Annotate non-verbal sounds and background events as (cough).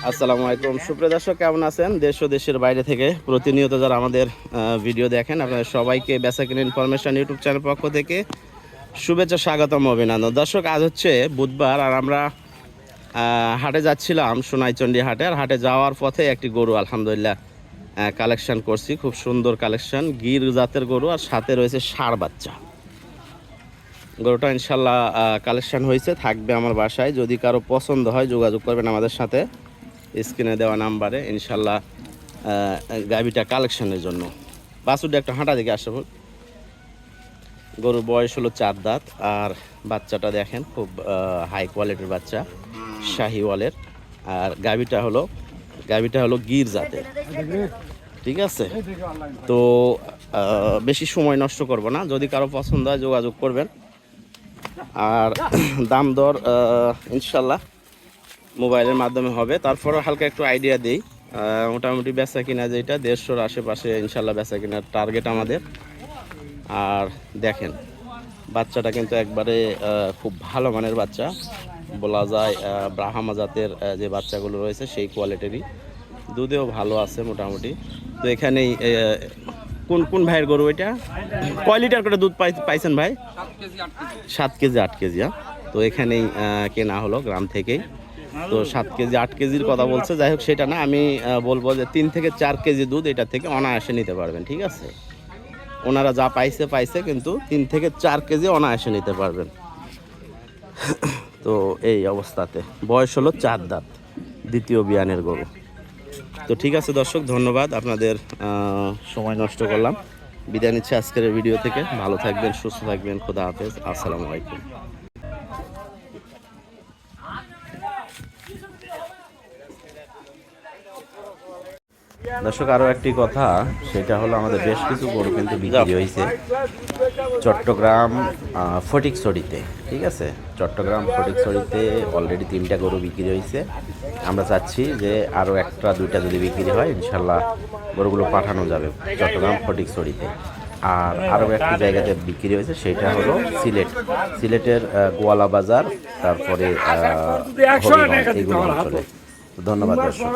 আসসালামু আলাইকুম। সুপ্রিয় দর্শক, কেমন আছেন? দেশ ও দেশের বাইরে থেকে প্রতিনিয়ত যারা আমাদের ভিডিও দেখেন, আপনাদের সবাইকে বেসা কিনে ইনফরমেশন ইউটিউব চ্যানেল পক্ষ থেকে শুভেচ্ছা, স্বাগতম, অভিনন্দন। দর্শক, আজ হচ্ছে বুধবার, আর আমরা হাটে যাচ্ছিলাম সোনাইচন্ডী হাটে, আর হাটে যাওয়ার পথে একটি গরু, আলহামদুলিল্লাহ কালেকশন করছি। খুব সুন্দর কালেকশন, গির জাতের গরু, আর সাথে রয়েছে ষাঁড় বাচ্চা। গরুটা ইনশাল্লাহ কালেকশন হয়েছে, থাকবে আমার বাসায়। যদি কারও পছন্দ হয়, যোগাযোগ করবেন আমাদের সাথে। স্ক্রিনে দেওয়া নাম্বারে, ইনশাল্লাহ গাভীটা কালেকশনের জন্য। বাসুটা একটা হাঁটা দিকে আসে বল। গরুর বয়স হলো চার দাঁত, আর বাচ্চাটা দেখেন, খুব হাই কোয়ালিটির বাচ্চা শাহিওয়ালের আর গাভীটা হলো গাভীটা হলো গির জাতের। ঠিক আছে? তো বেশি সময় নষ্ট করব না। যদি কারও পছন্দ হয়, যোগাযোগ করবেন। আর (clears throat) দাম দর ইনশাল্লাহ মোবাইলের মাধ্যমে হবে। তারপরে হালকা একটু আইডিয়া দিই। মোটামুটি বেচা কিনা যেটা, দেড়শোর আশেপাশে ইনশাল্লাহ বেচা কিনার টার্গেট আমাদের। আর দেখেন, বাচ্চাটা কিন্তু একবারে খুব ভালো মানের বাচ্চা। বলা যায় ব্রাহ্মা জাতের যে বাচ্চাগুলো রয়েছে সেই কোয়ালিটিরই দুধেও ভালো আছে মোটামুটি। তো এখানেই কোন কোন ভাইয়ের গরু এটা? কয় লিটার করে দুধ পাই, পাইছেন ভাই? সাত কেজি, আট কেজি হ্যাঁ? তো এখানেই কেনা হলো গ্রাম থেকেই। তো সাত কেজি, আট কেজির কথা বলছে। যাই হোক, সেটা না, আমি বলব যে তিন থেকে চার কেজি দুধ এটা থেকে অনায়াসে নিতে পারবেন, ঠিক আছে? ওনারা যা পাইছে পাইছে, কিন্তু তিন থেকে চার কেজি অনায়াসে নিতে পারবেন। তো এই অবস্থাতে, বয়স হলো চার দাঁত, দ্বিতীয় বিয়ানের গরু। তো ঠিক আছে, দর্শক, ধন্যবাদ, আপনাদের সময় নষ্ট করলাম। বিদায় নিচ্ছে আজকের ভিডিও থেকে। ভালো থাকবেন, সুস্থ থাকবেন, খোদা হাফেজ, আসসালামু আলাইকুম। দর্শক আরও একটি কথা, সেটা হলো আমাদের বেশ কিছু গরু কিন্তু বিক্রি হয়েছে চট্টগ্রাম ফটিকছড়িতে, ঠিক আছে? চট্টগ্রাম, ফটিকছড়িতে অলরেডি তিনটা গরু বিক্রি হয়েছে। আমরা চাচ্ছি যে আরও একটা, দুইটা যদি বিক্রি হয়, ইনশাল্লাহ গরুগুলো পাঠানো যাবে চট্টগ্রাম, ফটিকছড়িতে। আর আরও একটি জায়গাতে বিক্রি হয়েছে, সেটা হলো সিলেট। সিলেটের গোয়ালা বাজার, তারপরে ধন্যবাদ, দর্শক।